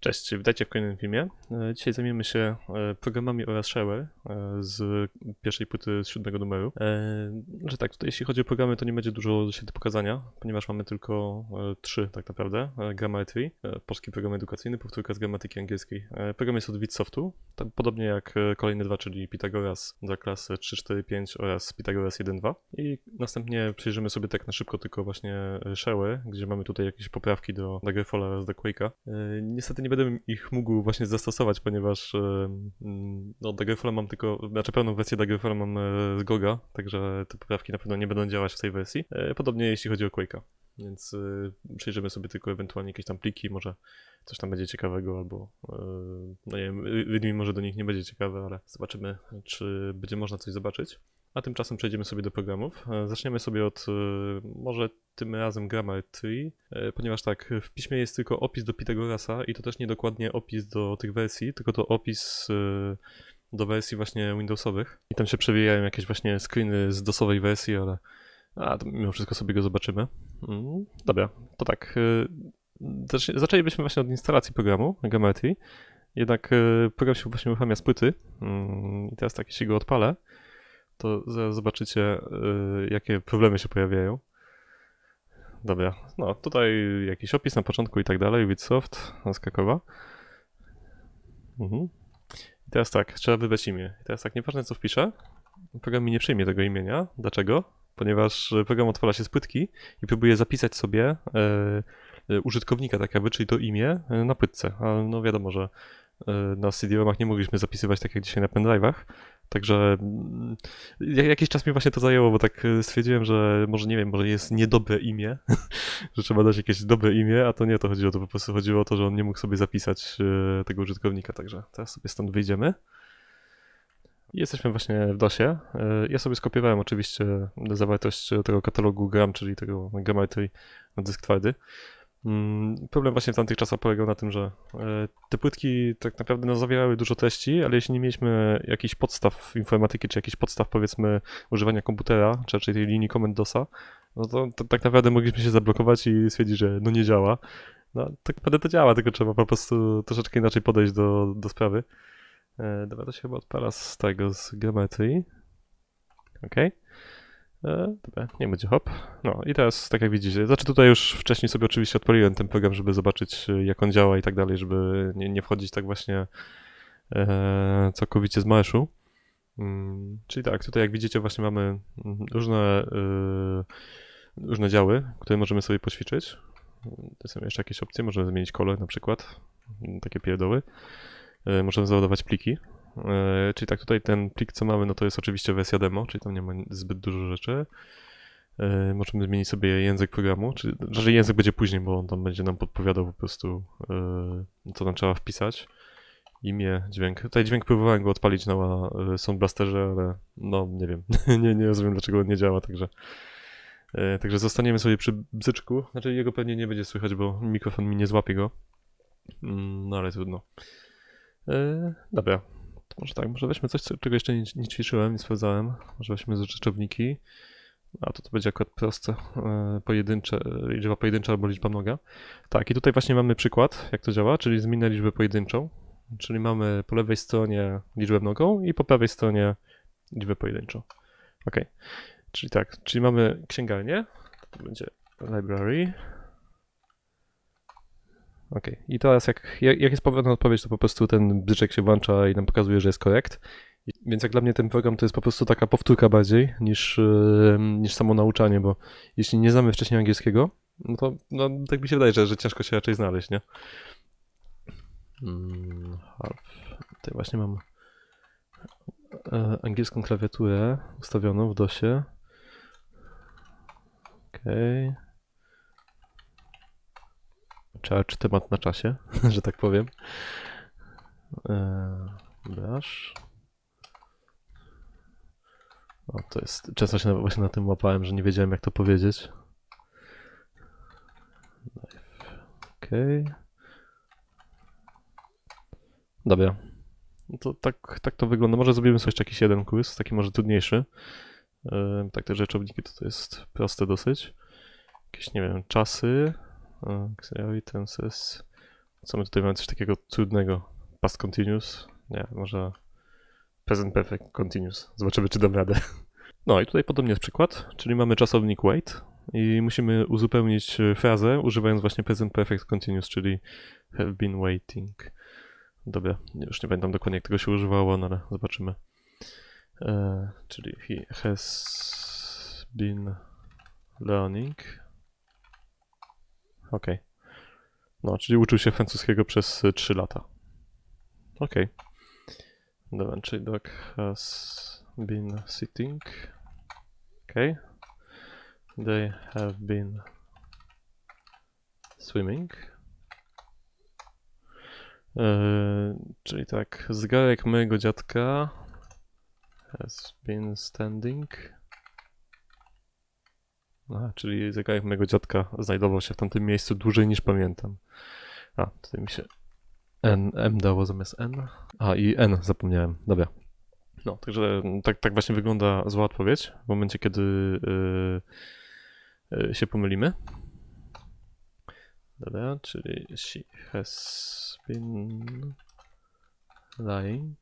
Cześć, witajcie w kolejnym filmie. E, Dzisiaj zajmiemy się e, programami oraz shellware e, z pierwszej płyty z siódmego numeru. E, Że tak, tutaj jeśli chodzi o programy, to nie będzie dużo się do pokazania, ponieważ mamy tylko trzy tak naprawdę. Grammar 3, polski program edukacyjny, powtórka z gramatyki angielskiej. Program jest od Witsoftu, tak podobnie jak kolejne dwa, czyli Pythagoras dla klasy 3, 4, 5 oraz Pythagoras 1, 2. I następnie przejrzymy sobie tak na szybko tylko właśnie e, shellware, gdzie mamy tutaj jakieś poprawki do Daggerfalla oraz do Quake'a. Niestety nie będę ich mógł właśnie zastosować, ponieważ e, mm, no, mam tylko, znaczy pełną wersję Daggerfalla mam e, z Goga, także te poprawki na pewno nie będą działać w tej wersji. E, Podobnie jeśli chodzi o Quake'a. Więc przejrzymy sobie tylko ewentualnie jakieś tam pliki, może coś tam będzie ciekawego, albo no nie wiem, Readme może do nich nie będzie ciekawe, ale zobaczymy, czy będzie można coś zobaczyć. A tymczasem przejdziemy sobie do programów. E, Zaczniemy sobie od e, może tym razem Grammar 3, e, ponieważ tak, w piśmie jest tylko opis do Pythagorasa i to też nie dokładnie opis do tych wersji, tylko to opis e, do wersji właśnie Windowsowych. I tam się przewijają jakieś właśnie screeny z DOSowej wersji, ale a, to mimo wszystko sobie go zobaczymy. Mm, Dobra, to tak. zacz- Zaczęlibyśmy właśnie od instalacji programu Grammar 3, jednak program się właśnie uruchamia z płyty Mm, i teraz tak, jeśli go odpalę, to zobaczycie, y, jakie problemy się pojawiają. Dobra, no tutaj jakiś opis na początku i tak dalej, Bitsoft, skakowa. Mhm. I teraz tak, trzeba wybrać imię. I teraz tak, nieważne co wpiszę, program mi nie przyjmie tego imienia. Dlaczego? Ponieważ y, program odpala się z płytki i próbuje zapisać sobie y, użytkownika, tak jakby, czyli to imię na płytce. Ale no wiadomo, że na CD-ROMach nie mogliśmy zapisywać tak jak dzisiaj na pendrive'ach. Także mm, ja- jakiś czas mi właśnie to zajęło, bo tak y, stwierdziłem, że może nie wiem, może jest niedobre imię, że trzeba dać jakieś dobre imię, a to nie to chodziło, to po prostu chodziło o to, że on nie mógł sobie zapisać y, tego użytkownika, także teraz sobie stąd wyjdziemy. Jesteśmy właśnie w DOSie. Y, Ja sobie skopiowałem oczywiście zawartość tego katalogu gram, czyli tego Grammar 3 na dysk twardy. Mm, Problem właśnie w tamtych czasach polegał na tym, że e, te płytki tak naprawdę no, zawierały dużo treści, ale jeśli nie mieliśmy jakichś podstaw informatyki, czy jakichś podstaw powiedzmy używania komputera, czy raczej tej linii komend DOSa, no to, to tak naprawdę mogliśmy się zablokować i stwierdzić, że no nie działa. No tak naprawdę to działa, tylko trzeba po prostu troszeczkę inaczej podejść do, do sprawy. E, dobra, to się chyba odpala z tego, z geometrii. Okej. E, Dobra, nie będzie hop. No i teraz, tak jak widzicie, znaczy tutaj już wcześniej sobie oczywiście odpaliłem ten program, żeby zobaczyć y, jak on działa i tak dalej, żeby nie, nie wchodzić tak właśnie e, całkowicie z marszu. Mm, czyli tak, tutaj jak widzicie właśnie mamy mm, różne, y, różne działy, które możemy sobie poćwiczyć. To są jeszcze jakieś opcje, możemy zmienić kolor na przykład, takie pierdoły. E, możemy załadować pliki. E, czyli tak, tutaj ten plik, co mamy, no to jest oczywiście wersja demo, czyli tam nie ma zbyt dużo rzeczy. E, możemy zmienić sobie język programu, czyli że język będzie później, bo on tam będzie nam podpowiadał po prostu, e, co nam trzeba wpisać. Imię, dźwięk. Tutaj dźwięk próbowałem go odpalić na Sound Blasterze, ale no nie wiem, nie, nie rozumiem dlaczego on nie działa, także także zostaniemy sobie przy bzyczku. Znaczy jego pewnie nie będzie słychać, bo mikrofon mi nie złapie go. Mm, No ale trudno. Dobra, to może tak, może weźmy coś, co- czego jeszcze nie, nie ćwiczyłem, nie sprawdzałem. Może weźmy rzeczowniki. A to to będzie akurat proste. E, pojedyncze, e, liczba pojedyncza albo liczba mnoga. Tak, i tutaj właśnie mamy przykład, jak to działa, czyli zmienę liczbę pojedynczą. Czyli mamy po lewej stronie liczbę mnogą i po prawej stronie liczbę pojedynczą. Ok. Czyli tak, czyli mamy księgarnię. To będzie library. Ok. I teraz jak, jak jest powrotna odpowiedź, to po prostu ten brzyczek się włącza i nam pokazuje, że jest korekt. Więc jak dla mnie ten program to jest po prostu taka powtórka bardziej niż, niż samo nauczanie, bo jeśli nie znamy wcześniej angielskiego, no to no, tak mi się wydaje, że, że ciężko się raczej znaleźć, nie? Mm, half. Tutaj właśnie mam e, angielską klawiaturę ustawioną w DOSie. Okej. Trzeba czy temat na czasie, że tak powiem. Eee, Brasz. O, to jest. Często się właśnie na tym łapałem, że nie wiedziałem jak to powiedzieć. Okej. Dobra. No to tak, tak to wygląda. Może zrobimy sobie jeszcze jakiś jeden quiz, taki może trudniejszy. Eee, tak, te rzeczowniki to, to jest proste dosyć. Jakieś, nie wiem, czasy. Tenses. Co my tutaj mamy? Coś takiego trudnego. Past continuous? Nie, może present perfect continuous. Zobaczymy, czy dam radę. No i tutaj podobnie jest przykład, czyli mamy czasownik wait i musimy uzupełnić e, frazę używając właśnie present perfect continuous, czyli have been waiting. Dobra, już nie pamiętam dokładnie jak tego się używało, no ale zobaczymy. E, czyli he has been learning. Okej. No, czyli uczył się francuskiego przez 3 lata. Okej. Dobra, czyli dog has been sitting. Okej. They have been swimming. Eee, czyli tak, zegarek mojego dziadka has been standing. A, czyli zegarek mojego dziadka znajdował się w tamtym miejscu dłużej niż pamiętam. A, tutaj mi się N, M dało zamiast N. A, i N zapomniałem. Dobra. No, także tak, tak właśnie wygląda zła odpowiedź w momencie, kiedy yy, yy, się pomylimy. Dobra, czyli she has been lying.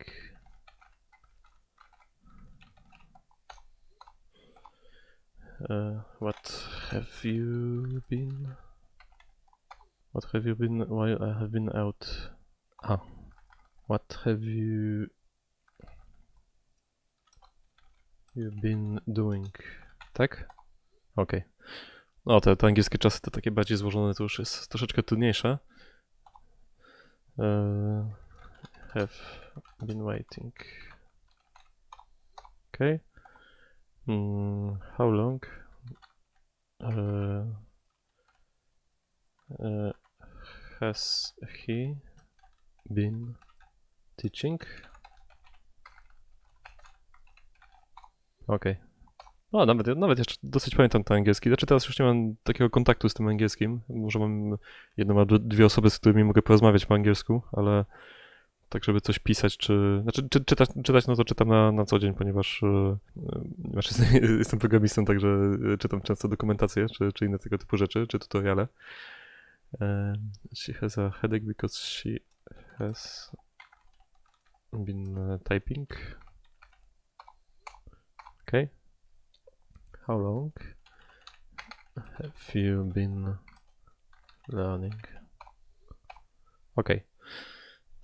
Uh, what have you been? What have you been while I have been out? Ah, what have you you been doing? Tak? Okej. No, te, te angielskie czasy to takie bardziej złożone, to już jest troszeczkę trudniejsze. Uh, have been waiting. Okay. Mm, how long? Uh, uh, has he been teaching? Okej. No, nawet, nawet jeszcze dosyć pamiętam ten angielski. Znaczy teraz już nie mam takiego kontaktu z tym angielskim. Może mam jedną albo dwie osoby, z którymi mogę porozmawiać po angielsku, ale tak, żeby coś pisać, czy... Znaczy, czy, czytać, czytać, no to czytam na, na co dzień, ponieważ e, znaczy, jestem programistą, także e, czytam często dokumentację, czy, czy inne tego typu rzeczy, czy tutoriale. E, she has a headache because she has been typing. Okay. How long have you been learning? Okej.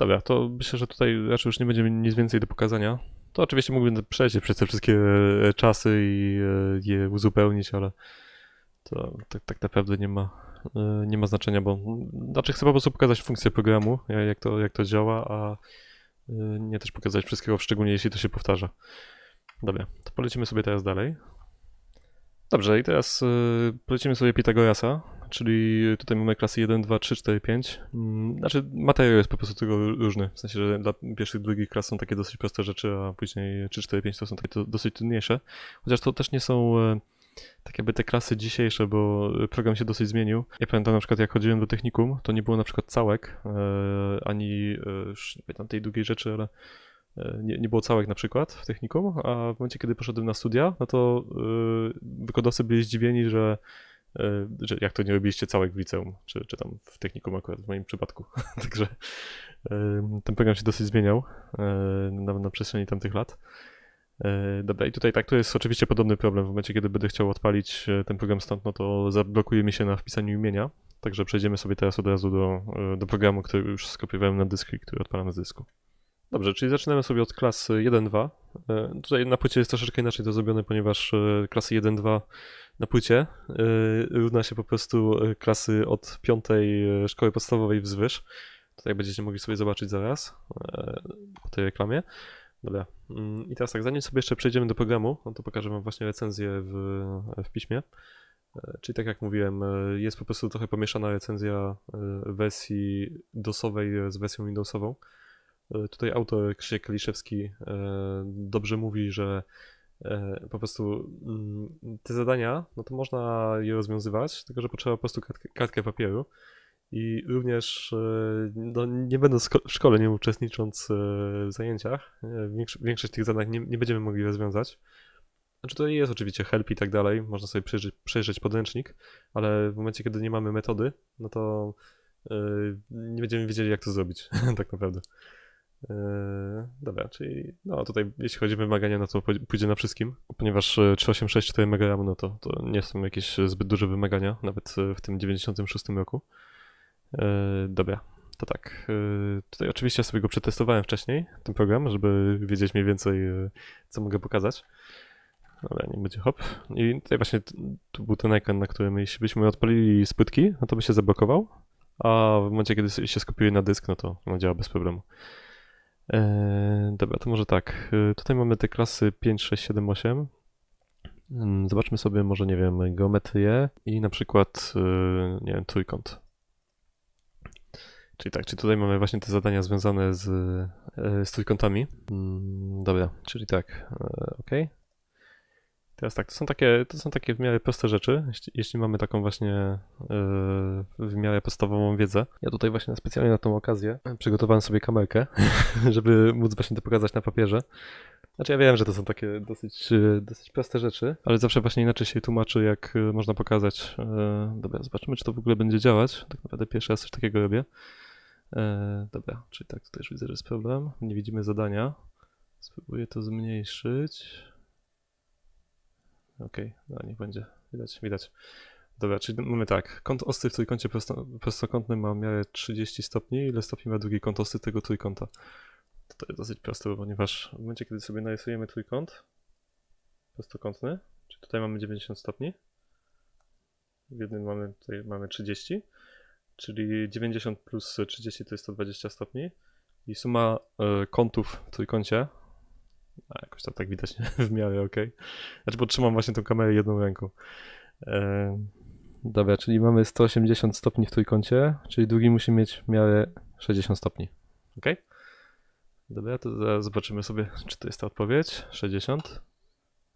Dobra, to myślę, że tutaj raczej już nie będzie nic więcej do pokazania. To oczywiście mógłbym przejść przez te wszystkie e, czasy i e, je uzupełnić, ale to tak, tak naprawdę nie ma, e, nie ma znaczenia, bo znaczy chcę po prostu pokazać funkcję programu, jak to, jak to działa, a nie też pokazać wszystkiego, szczególnie jeśli to się powtarza. Dobra, to polecimy sobie teraz dalej. Dobrze, i teraz polecimy sobie Pitagorasa, czyli tutaj mamy klasy 1, 2, 3, 4, 5. Mm, Znaczy materiał jest po prostu tego różny, w sensie, że dla pierwszych, drugich klas są takie dosyć proste rzeczy, a później 3, 4, 5 to są takie dosyć trudniejsze. Chociaż to też nie są e, tak jakby te klasy dzisiejsze, bo program się dosyć zmienił. Ja pamiętam na przykład jak chodziłem do technikum, to nie było na przykład całek, e, ani e, już nie pamiętam tej drugiej rzeczy, ale nie, nie było całek na przykład w technikum, a w momencie, kiedy poszedłem na studia, no to wykładowcy byli zdziwieni, że, że jak to nie robiliście całek w liceum, czy, czy tam w technikum akurat w moim przypadku. Także yy, ten program się dosyć zmieniał yy, na, na przestrzeni tamtych lat. Dobra, i tutaj tak, to jest oczywiście podobny problem. W momencie, kiedy będę chciał odpalić ten program stąd, no to zablokuje mi się na wpisaniu imienia. Także przejdziemy sobie teraz od razu do, do programu, który już skopiowałem na dysk i który odpalam z dysku. Dobrze, czyli zaczynamy sobie od klasy 1.2. E, Tutaj na płycie jest troszeczkę inaczej to zrobione, ponieważ klasy 1.2 na płycie e, równa się po prostu e, klasy od piątej e, szkoły podstawowej wzwyż. Tutaj będziecie mogli sobie zobaczyć zaraz po tej reklamie. Dobra, mm, i teraz tak, zanim sobie jeszcze przejdziemy do programu, no to pokażę Wam właśnie recenzję w, w piśmie. Czyli tak jak mówiłem, jest po prostu trochę pomieszana recenzja wersji DOSowej z wersją Windowsową. Tutaj autor Krzysiek Kaliszewski e, dobrze mówi, że po prostu mm, te zadania, no to można je rozwiązywać, tylko że potrzeba po prostu kartkę, kartkę papieru. I również e, no, nie będąc w szkole, nie uczestnicząc e, w zajęciach, e, większo- większość tych zadań nie, nie będziemy mogli rozwiązać. Znaczy tutaj jest oczywiście help i tak dalej, można sobie przejrzeć, przejrzeć podręcznik, ale w momencie, kiedy nie mamy metody, no to yy, nie będziemy wiedzieli, jak to zrobić, tak naprawdę. Yy, dobra, czyli no tutaj jeśli chodzi o wymagania, no to pój- pójdzie na wszystkim, ponieważ yy, 386 4 MB no to, to nie są jakieś zbyt duże wymagania, nawet yy, w tym 96 roku. Dobra, to tak. Tutaj oczywiście sobie go przetestowałem wcześniej, ten program, żeby wiedzieć mniej więcej, co mogę pokazać. Dobra, nie będzie hop. I tutaj właśnie tu był ten ekran, na którym jeśli byśmy odpalili z no to by się zablokował, a w momencie, kiedy się skopiuje na dysk, no to działa bez problemu. Eee, dobra, to może tak. Eee, Tutaj mamy te klasy 5, 6, 7, 8. Mm, Zobaczmy sobie może, nie wiem, geometrię i na przykład, eee, nie wiem, trójkąt. Czyli tak, czyli tutaj mamy właśnie te zadania związane z, e, z trójkątami. Mm, Dobra, czyli tak, ok. Teraz tak, to są takie, to są takie w miarę proste rzeczy, jeśli, jeśli mamy taką właśnie e, w miarę podstawową wiedzę. Ja tutaj właśnie specjalnie na tą okazję przygotowałem sobie kamerkę, żeby móc właśnie to pokazać na papierze. Znaczy ja wiem, że to są takie dosyć, e, dosyć proste rzeczy, ale zawsze właśnie inaczej się tłumaczy, jak e, można pokazać. E, Dobra, zobaczymy, czy to w ogóle będzie działać. Tak naprawdę pierwszy raz coś takiego robię. E, Dobra, czyli tak, tutaj już widzę, że jest problem. Nie widzimy zadania. Spróbuję to zmniejszyć. Okej, no niech będzie. Widać, widać. Dobra, czyli mamy tak. Kąt ostry w trójkącie prosto, prostokątnym ma miarę 30 stopni. Ile stopni ma drugi kąt ostry tego trójkąta? To, jest dosyć proste, ponieważ w momencie, kiedy sobie narysujemy trójkąt prostokątny, czyli tutaj mamy 90 stopni, w jednym mamy, tutaj mamy 30, czyli 90 plus 30 to jest 120 stopni i suma e, kątów w trójkącie, a jakoś to tak widać w miarę ok. Znaczy, bo trzymam właśnie tą kamerę jedną ręką. E, dobra, czyli mamy 180 stopni w trójkącie, czyli drugi musi mieć miarę 60 stopni. Ok? Dobra, to zaraz zobaczymy sobie, czy to jest ta odpowiedź. 60.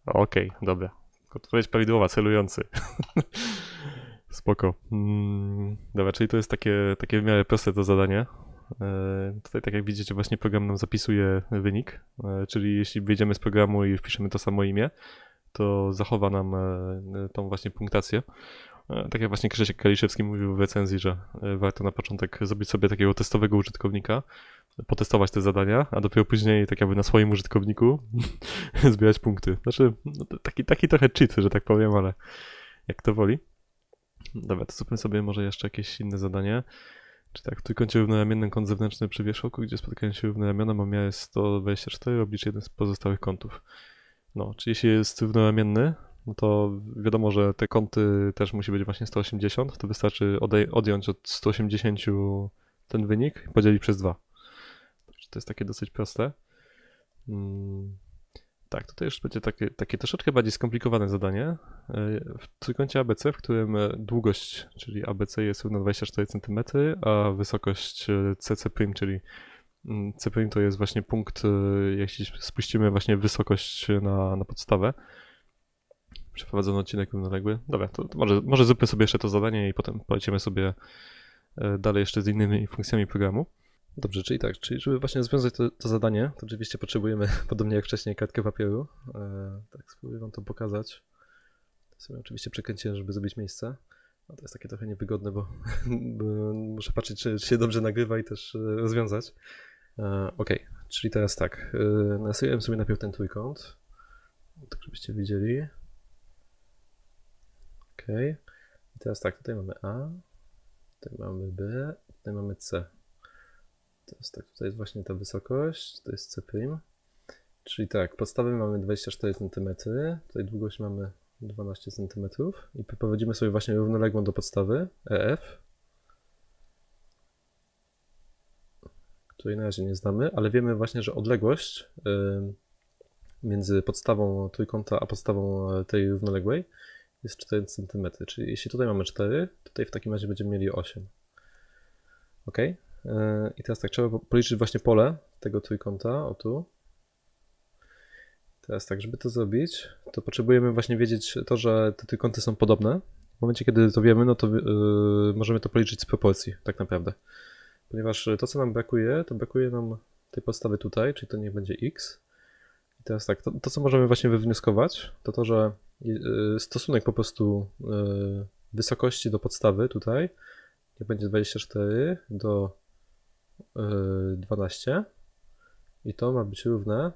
Okej, dobra. Odpowiedź prawidłowa, celujący. Spoko. Mm, dobra, czyli to jest takie, takie w miarę proste to zadanie. E, Tutaj, tak jak widzicie, właśnie program nam zapisuje wynik, e, czyli jeśli wyjdziemy z programu i wpiszemy to samo imię, to zachowa nam e, tą właśnie punktację. Tak jak właśnie Krzysiek Kaliszewski mówił w recenzji, że warto na początek zrobić sobie takiego testowego użytkownika, potestować te zadania, a dopiero później tak jakby na swoim użytkowniku zbierać punkty. Znaczy, no, taki, taki trochę cheat, że tak powiem, ale jak to woli. Dobra, to zróbmy sobie może jeszcze jakieś inne zadanie. Czy tak, w trójkącie równoramiennym kąt zewnętrzny przy wierzchołku, gdzie spotykają się równe ramiona, ma miarę 124, oblicz jeden z pozostałych kątów. No, czyli jeśli jest równoramienny, no to wiadomo, że te kąty też musi być właśnie 180, to wystarczy odjąć od 180 ten wynik i podzielić przez 2. Także to jest takie dosyć proste. Mm, tak, tutaj już będzie takie, takie troszeczkę bardziej skomplikowane zadanie. E, W trójkącie ABC, w którym e, długość, czyli ABC jest równa 24 cm, a wysokość e, CC', czyli mm, C' to jest właśnie punkt, e, jeśli spuścimy właśnie wysokość na, na podstawę. Przeprowadzono odcinek równoległy. Dobra, to, to może, może zróbmy sobie jeszcze to zadanie i potem polecimy sobie e, dalej jeszcze z innymi funkcjami programu. Dobrze, czyli tak, czyli żeby właśnie rozwiązać to, to zadanie, to oczywiście potrzebujemy, podobnie jak wcześniej, kartkę papieru. E, tak, spróbuję wam to pokazać. To sobie oczywiście przekręciłem, żeby zrobić miejsce. No to jest takie trochę niewygodne, bo, bo muszę patrzeć, czy, czy się dobrze nagrywa i też e, rozwiązać. E, ok, czyli teraz tak, e, sobie najpierw ten trójkąt, tak żebyście widzieli. Ok, i teraz tak, tutaj mamy A, tutaj mamy B, tutaj mamy C. Teraz tak, tutaj jest właśnie ta wysokość, to jest C'. Czyli tak, podstawę mamy 24 cm, tutaj długość mamy 12 cm i poprowadzimy sobie właśnie równoległą do podstawy EF, której na razie nie znamy, ale wiemy właśnie, że odległość ym, między podstawą trójkąta a podstawą e, tej równoległej jest 4 cm. Czyli jeśli tutaj mamy 4, tutaj w takim razie będziemy mieli 8. Ok? I teraz tak, trzeba po- policzyć właśnie pole tego trójkąta, o tu. Teraz tak, żeby to zrobić, to potrzebujemy właśnie wiedzieć to, że te trójkąty są podobne. W momencie, kiedy to wiemy, no to yy, możemy to policzyć z proporcji, tak naprawdę. Ponieważ to, co nam brakuje, to brakuje nam tej podstawy tutaj, czyli to niech będzie x. I teraz tak, to, to co możemy właśnie wywnioskować, to to, że yy, stosunek po prostu yy, wysokości do podstawy tutaj jak będzie 24 do 12 i to ma być równe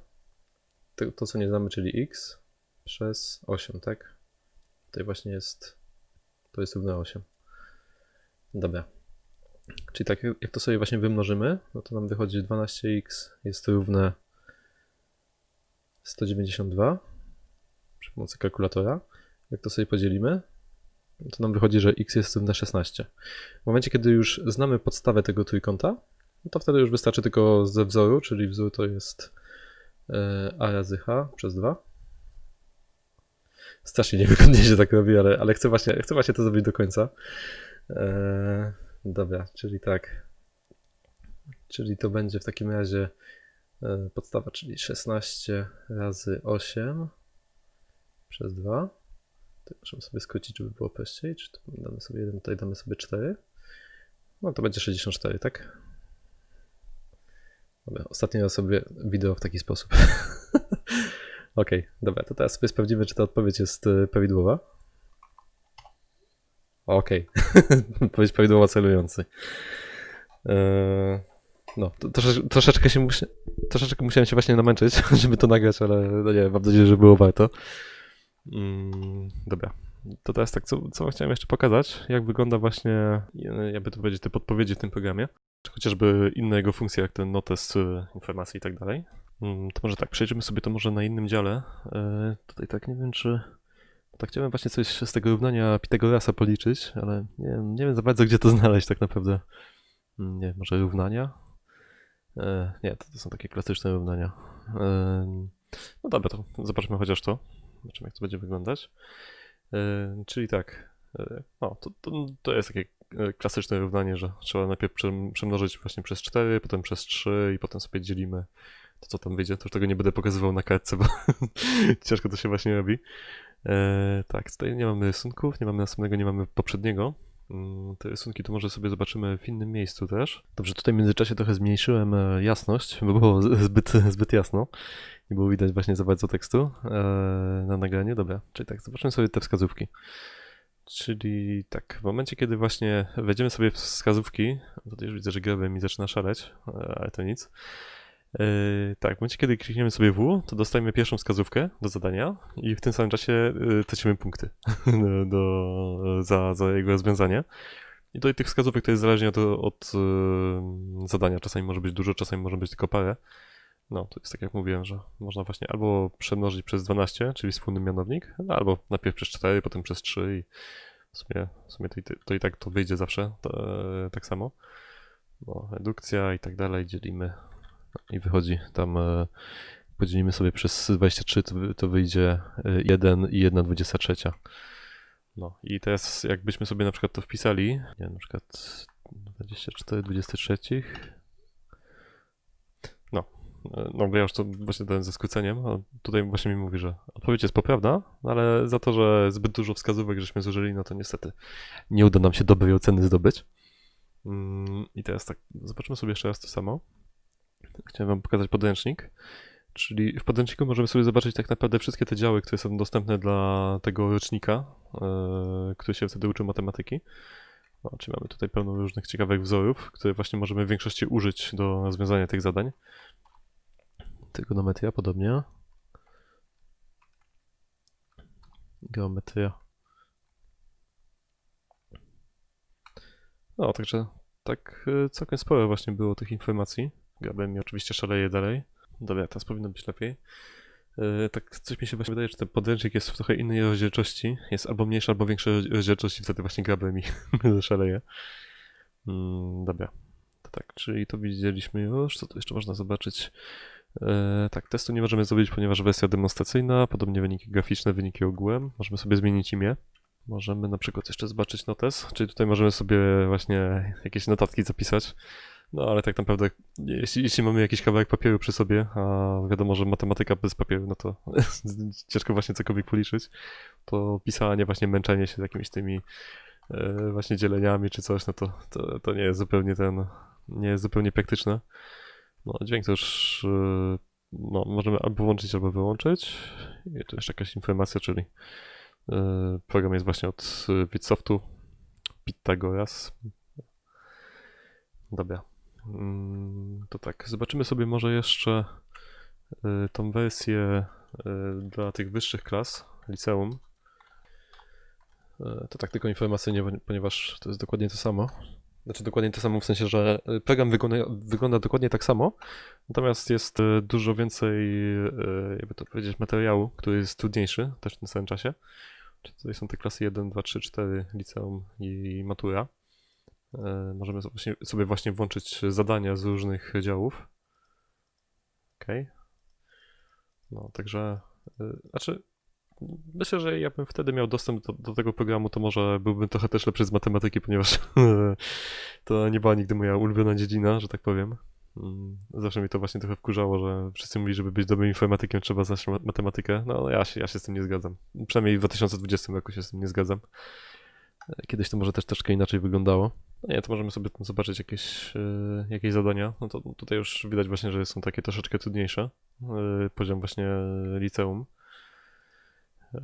to, co nie znamy, czyli x przez 8, tak? Tutaj właśnie jest, to jest równe 8. Dobra. Czyli tak, jak to sobie właśnie wymnożymy, no to nam wychodzi, że 12x jest równe 192 przy pomocy kalkulatora. Jak to sobie podzielimy, to nam wychodzi, że x jest równe 16. W momencie, kiedy już znamy podstawę tego trójkąta, no to wtedy już wystarczy tylko ze wzoru, czyli wzór to jest e, a razy h przez 2. Strasznie niewygodnie się tak robi, ale, ale chcę, właśnie, chcę właśnie to zrobić do końca. E, dobra, czyli tak. Czyli to będzie w takim razie e, podstawa, czyli 16 razy 8 przez 2. To możemy sobie skrócić, żeby było prościej. Czy damy sobie 1, tutaj damy sobie 4. No to będzie 64, tak? Ostatnio sobie wideo w taki sposób. Okej, okay, dobra, to teraz sobie sprawdzimy, czy ta odpowiedź jest e, prawidłowa. Okej, okay. odpowiedź prawidłowa celujący. Eee, no, trosze, troszeczkę się musi, troszeczkę musiałem się właśnie namęczyć, żeby to nagrać, ale no nie, mam nadzieję, że było warto. Mm, dobra, to teraz tak, co, co chciałem jeszcze pokazać, jak wygląda właśnie, jakby to powiedzieć, te podpowiedzi w tym programie, czy chociażby inne jego funkcje, jak ten notes, informacji i tak dalej. Mm, To może tak, przejdziemy sobie to może na innym dziale. E, Tutaj tak, nie wiem czy... Tak chciałem właśnie coś z tego równania Pitagorasa policzyć, ale nie, nie wiem za bardzo, gdzie to znaleźć tak naprawdę. Mm, Nie, może równania? E, Nie, to, to są takie klasyczne równania. E, No dobra, to zobaczmy chociaż to. Zobaczymy, jak to będzie wyglądać. E, Czyli tak, e, no, to, to, to jest takie e, klasyczne równanie, że trzeba najpierw przem- przemnożyć właśnie przez 4, potem przez 3 i potem sobie dzielimy to, co tam wyjdzie. To już tego nie będę pokazywał na kartce, bo ciężko to się właśnie robi. E, tak, tutaj nie mamy rysunków, nie mamy następnego, nie mamy poprzedniego. Mm, Te rysunki to może sobie zobaczymy w innym miejscu też. Dobrze, tutaj w międzyczasie trochę zmniejszyłem e, jasność, bo było zbyt, zbyt jasno. Nie było widać właśnie za bardzo tekstu e, na nagraniu. Dobra, czyli tak, zobaczymy sobie te wskazówki. Czyli tak, w momencie, kiedy właśnie wejdziemy sobie w wskazówki, tutaj już widzę, że grebe mi zaczyna szaleć, e, ale to nic. E, tak, w momencie, kiedy klikniemy sobie W, to dostajemy pierwszą wskazówkę do zadania i w tym samym czasie e, tracimy punkty do, do, za, za jego rozwiązanie. I tutaj tych wskazówek to jest zależnie od, od e, zadania. Czasami może być dużo, czasami może być tylko parę. No, to jest tak jak mówiłem, że można właśnie albo przemnożyć przez 12, czyli wspólny mianownik, no, albo najpierw przez 4, potem przez 3 i w sumie, w sumie to, i, to i tak to wyjdzie zawsze to, e, tak samo. No, redukcja i tak dalej dzielimy no, i wychodzi tam, e, podzielimy sobie przez 23, to, to wyjdzie e, 1 i 1 23. No i teraz jakbyśmy sobie na przykład to wpisali, nie na przykład 24 23, no, e, no bo ja już to właśnie dałem ze skróceniem, a tutaj właśnie mi mówi, że odpowiedź jest poprawna, ale za to, że zbyt dużo wskazówek żeśmy zużyli, no to niestety nie uda nam się dobrej oceny zdobyć. Mm, I teraz tak, zobaczymy sobie jeszcze raz to samo. Chciałem wam pokazać podręcznik. Czyli w podręczniku możemy sobie zobaczyć tak naprawdę wszystkie te działy, które są dostępne dla tego rocznika, yy, który się wtedy uczy matematyki. No, czyli mamy tutaj pełno różnych ciekawych wzorów, które właśnie możemy w większości użyć do rozwiązania tych zadań. Trigonometria podobnie. Geometria. No, także tak y, całkiem sporo właśnie było tych informacji. Gaben mi oczywiście szaleje dalej. Dobra, teraz powinno być lepiej. Y, Tak coś mi się właśnie wydaje, że ten podręcznik jest w trochę innej rozdzielczości. Jest albo mniejsza, albo większa rozdzielczość i wtedy właśnie Gaben mi szaleje. Mm, Dobra. Tak, czyli to widzieliśmy już. Co tu jeszcze można zobaczyć? E, tak, testu nie możemy zrobić, ponieważ wersja demonstracyjna, podobnie wyniki graficzne, wyniki ogółem. Możemy sobie zmienić imię. Możemy na przykład jeszcze zobaczyć notes, czyli tutaj możemy sobie właśnie jakieś notatki zapisać. No ale tak naprawdę, jeśli, jeśli mamy jakiś kawałek papieru przy sobie, a wiadomo, że matematyka bez papieru, no to ciężko właśnie cokolwiek policzyć, to pisanie, właśnie męczenie się z jakimiś tymi e, właśnie dzieleniami czy coś, no to, to, to nie jest zupełnie ten, nie jest zupełnie praktyczne. No dźwięk już, e, no możemy albo włączyć, albo wyłączyć. I tu jeszcze jakaś informacja, czyli e, program jest właśnie od Bitsoftu, Pitagoras. Dobra. Mm, To tak, zobaczymy sobie może jeszcze y, tą wersję y, dla tych wyższych klas liceum. Y, To tak tylko informacyjnie, poni- ponieważ to jest dokładnie to samo. Znaczy dokładnie to samo w sensie, że y, program wygląda, wygląda dokładnie tak samo, natomiast jest y, dużo więcej, y, jakby to powiedzieć, materiału, który jest trudniejszy też w tym samym czasie. Czyli tutaj są te klasy 1, 2, 3, 4, liceum i matura. Możemy sobie właśnie włączyć zadania z różnych działów. Okej. No, także. Znaczy, myślę, że jakbym wtedy miał dostęp do, do tego programu, to może byłbym trochę też lepszy z matematyki, ponieważ to nie była nigdy moja ulubiona dziedzina, że tak powiem. Mm, Zawsze mnie to właśnie trochę wkurzało, że wszyscy mówili, żeby być dobrym informatykiem, trzeba znać ma- matematykę. No, ja się, ja się z tym nie zgadzam. Przynajmniej w 2020 roku się z tym nie zgadzam. E, Kiedyś to może też troszkę inaczej wyglądało. No nie, to możemy sobie tam zobaczyć jakieś, e, jakieś zadania. No to tutaj już widać właśnie, że są takie troszeczkę trudniejsze. E, Poziom właśnie liceum. E,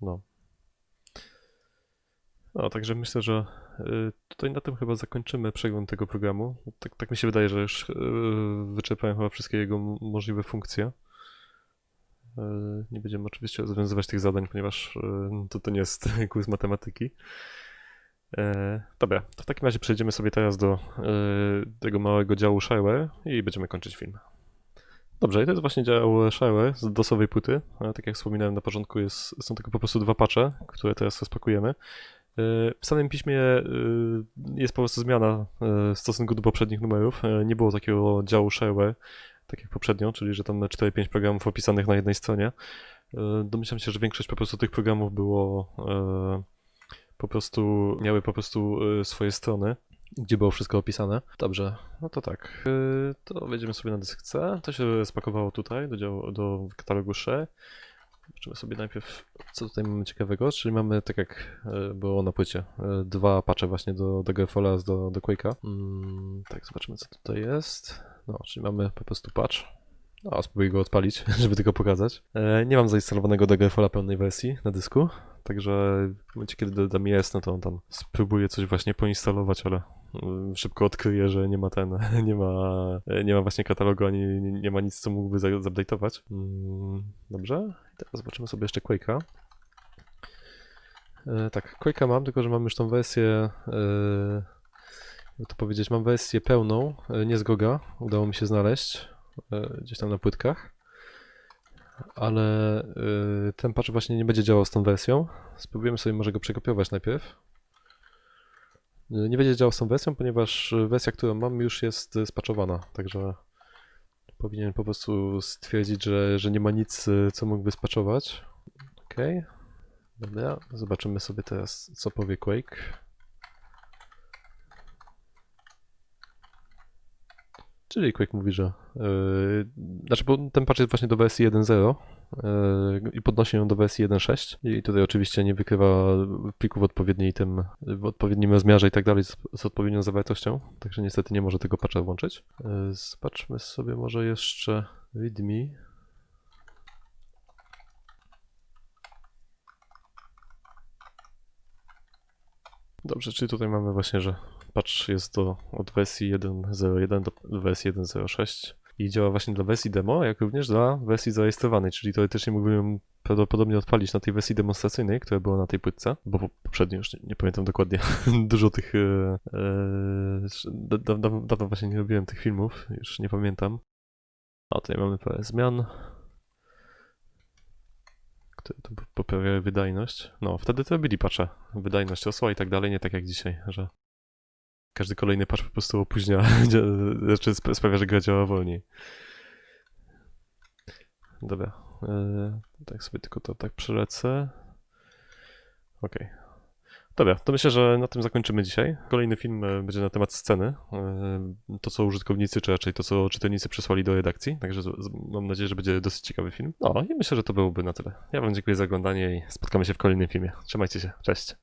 No. No, także myślę, że e, tutaj na tym chyba zakończymy przegląd tego programu. Tak, tak mi się wydaje, że już e, wyczerpałem chyba wszystkie jego możliwe funkcje. Nie będziemy oczywiście rozwiązywać tych zadań, ponieważ to, to nie jest kurs matematyki. Dobra, to w takim razie przejdziemy sobie teraz do tego małego działu Shareware i będziemy kończyć film. Dobrze, i to jest właśnie dział Shareware z dosowej płyty. Tak jak wspominałem na początku, jest, są tylko po prostu dwa patche, które teraz rozpakujemy. E, w samym piśmie e, jest po prostu zmiana w stosunku do poprzednich numerów. Nie było takiego działu Shareware, tak jak poprzednio, czyli że tam 4-5 programów opisanych na jednej stronie. Domyślam się, że większość po prostu tych programów było po prostu, miały po prostu swoje strony, gdzie było wszystko opisane. Dobrze, no to tak, e, to wejdziemy sobie na dysk C. To się spakowało tutaj do, działu, do katalogu Share. Zobaczymy sobie najpierw, co tutaj mamy ciekawego, czyli mamy, tak jak e, było na płycie, e, dwa patche właśnie do, do do, do Quake'a. Mm, tak, zobaczymy co tutaj jest. No, czyli mamy po prostu patch. No, spróbuję go odpalić, żeby tylko pokazać. Nie mam zainstalowanego Daggerfalla pełnej wersji na dysku, także w momencie, kiedy dodam jest, no to on tam spróbuje coś właśnie poinstalować, ale mm, szybko odkryje, że nie ma ten, nie ma, nie ma właśnie katalogu, ani nie, ma nic, co mógłby zupdate'ować. Mm, dobrze, teraz zobaczymy sobie jeszcze Quake'a. E, tak, Quake'a mam, tylko że mam już tą wersję, e, jak to powiedzieć, mam wersję pełną, e, nie z Goga, udało mi się znaleźć gdzieś tam na płytkach. Ale e, ten patch właśnie nie będzie działał z tą wersją. Spróbujemy sobie może go przekopiować najpierw. Nie będzie działał z tą wersją, ponieważ wersja, którą mam już jest spaczowana, także powinien po prostu stwierdzić, że, że nie ma nic, e, co mógłby spaczować. Ok. Dobra, zobaczymy sobie teraz, co powie Quake. Czyli Quake mówi, że. Yy, znaczy, bo ten patch jest właśnie do wersji 1.0 yy, i podnosi ją do wersji 1.6. I tutaj oczywiście nie wykrywa plików odpowiedniej tym, w odpowiednim rozmiarze i tak dalej z, z odpowiednią zawartością. Także niestety nie może tego patcha włączyć. Yy, zobaczmy sobie może jeszcze readme. Dobrze, czyli tutaj mamy właśnie, że patch jest do, od wersji 1.01 do wersji 1.06 i działa właśnie dla wersji demo, jak również dla wersji zarejestrowanej, czyli teoretycznie mógłbym prawdopodobnie odpalić na tej wersji demonstracyjnej, która była na tej płytce, bo po- poprzednio już nie, nie pamiętam dokładnie, dużo tych, e, e, da- da- da- dawno właśnie nie robiłem tych filmów, już nie pamiętam. A tutaj mamy parę zmian, które tu wydajność. No, wtedy to robili patche. Wydajność rosła i tak dalej, nie tak jak dzisiaj, że każdy kolejny patch po prostu opóźnia, znaczy sp- sprawia, że gra działa wolniej. Dobra, yy, tak sobie tylko to tak przelecę. Okej. Dobra, to myślę, że na tym zakończymy dzisiaj. Kolejny film e, będzie na temat sceny. e, To, co użytkownicy, czy raczej to, co czytelnicy przesłali do redakcji. Także mam nadzieję, że będzie dosyć ciekawy film. No i myślę, że to byłoby na tyle. Ja Wam dziękuję za oglądanie i spotkamy się w kolejnym filmie. Trzymajcie się, cześć.